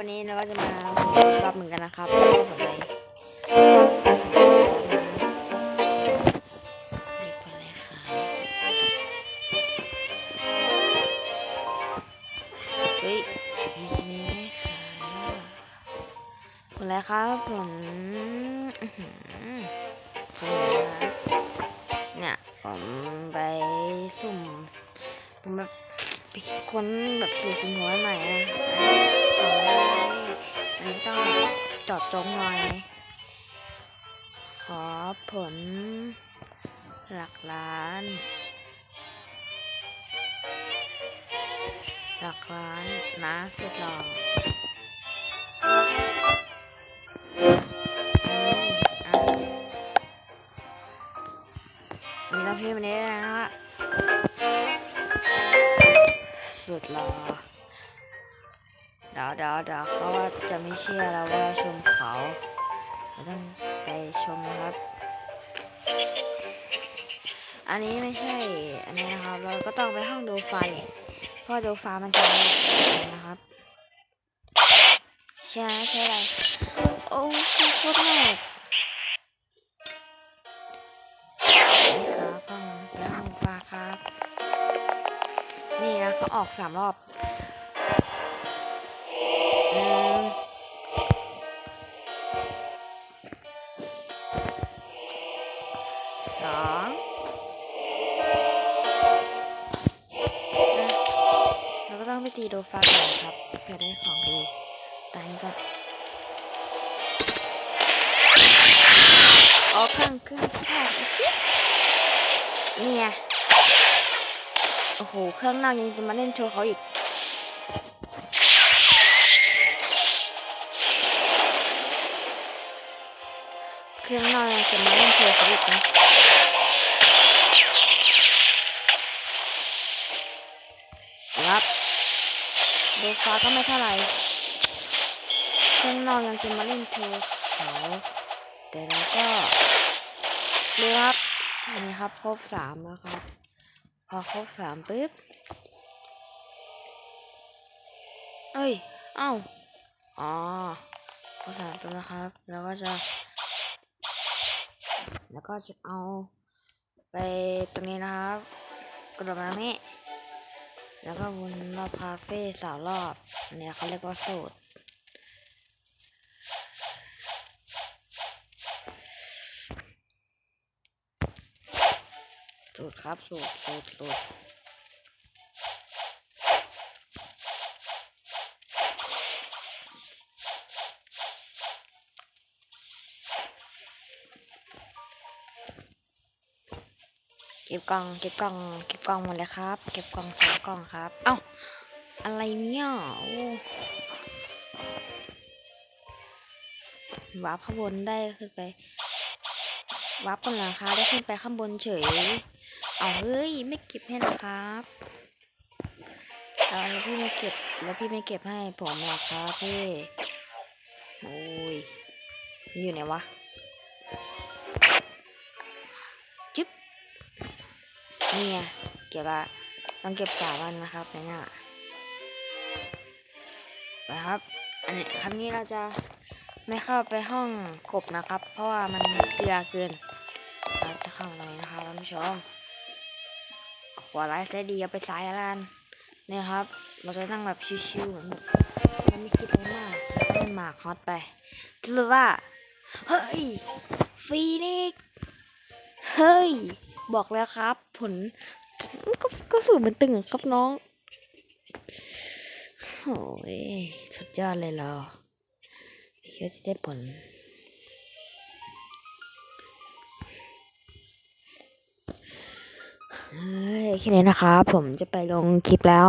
วันนี้เราก็จะมารอบหนึ่งกันนะครับผลอะไรนี่ผลอะไรคะเฮ้ยมีชนิดไม่ขายอะผลอะไรครับผลผลเนี่ยผมไปสุ่มผมแบบ ไปค้นแบบสูตรสมหัวใหม่อะอันนี้ของอะอันนี้ต้องจอดจงหน่อย ขอผล หลักล้าน หลักล้านนะสุดหล่ออืมอะนี่เราพิมพ์อันนี้แล้วนะฮะ สุดหล่อเดี๋ยวเดี๋ยวเดี๋ยวเขาว่าจะไม่เชื่อเราว่าชมเขาเราต้องไปชมครับ อันนี้ไม่ใช่ อันนี้นะครับ เราก็ต้องไปห้องดูไฟเพราะดูฟ้ามันจะไม่นะครับ ใช่ใช่อะไรโอ้โคตรแม่ นี่นะเขาออกสามรอบหนึ่งสองนะเราก็ต้องไปตีโดฟ้าก่อนครับเพื่อได้ของดีตอนนี้ก็ออกเครื่องเครื่องสักหน่อยสินี่ไง โอ้โห เครื่องนอกยังจะมาเล่นโชว์เขาอีก เครื่องนอกยังจะมาเล่นโชว์เขาอีกนะครับดูฟ้าก็ไม่เท่าไหร่เครื่องนอกยังจะมาเล่นโชว์เขาแต่เราก็ดูครับนี่ครับ ครบสามแล้วครับ อครบสามปุ๊บ เอ้ย เอ้า อ๋อครบสามปุ๊บนะครับ แล้วก็จะ แล้วก็จะเอาไปตรงนี้นะครับ กระโดดมาตรงนี้ แล้วก็วนรอบคาเฟ่สามรอบอันนี้เขาเรียกว่าสูตร สูตรครับสูตรสูตรสูตรเก็บกล่องเก็บกล่องเก็บกล่องหมดเลยครับ เก็บกล่องสองกล่องครับ เอ้าอะไรเนี่ยโอ้วาร์ปข้างบนได้ขึ้นไปวาร์ปบนหลังคาได้ขึ้นไปข้างบนเฉย เอาเฮ้ยไม่เก็บให้นะครับแล้วพี่ไม่เก็บแล้วพี่ไม่เก็บให้ผมหรอกครับพี่โอ้ยอยู่ไหนวะจึ๊บนี่ไงเก็บละต้องเก็บสามวันนะครับในเนี่ยไปครับอันนี้ครั้งนี้เราจะไม่เข้าไปห้องกบนะครับ เพราะว่ามันเกลือเกินเราจะเข้าตรงนี้นะครับท่านผู้ชม หัวไลฟ์เซดีเอาไปซ้ายแล้วกันเนี่ยครับ เราจะนั่งแบบชิวๆเหมือนแบบเราไม่คิดอะไรมากแล้วก็เล่นหมากฮอตไปสรุปว่า เฮ้ยฟีนิกเฮ้ย บอกแล้วครับ ผลก็ก็สูตรมันตึงครับน้อง โอ้ย สุดยอดเลยเราพี่ก็จะได้ผลเฮ้ แค่นี้นะคะผมจะไปลงคลิปแล้ว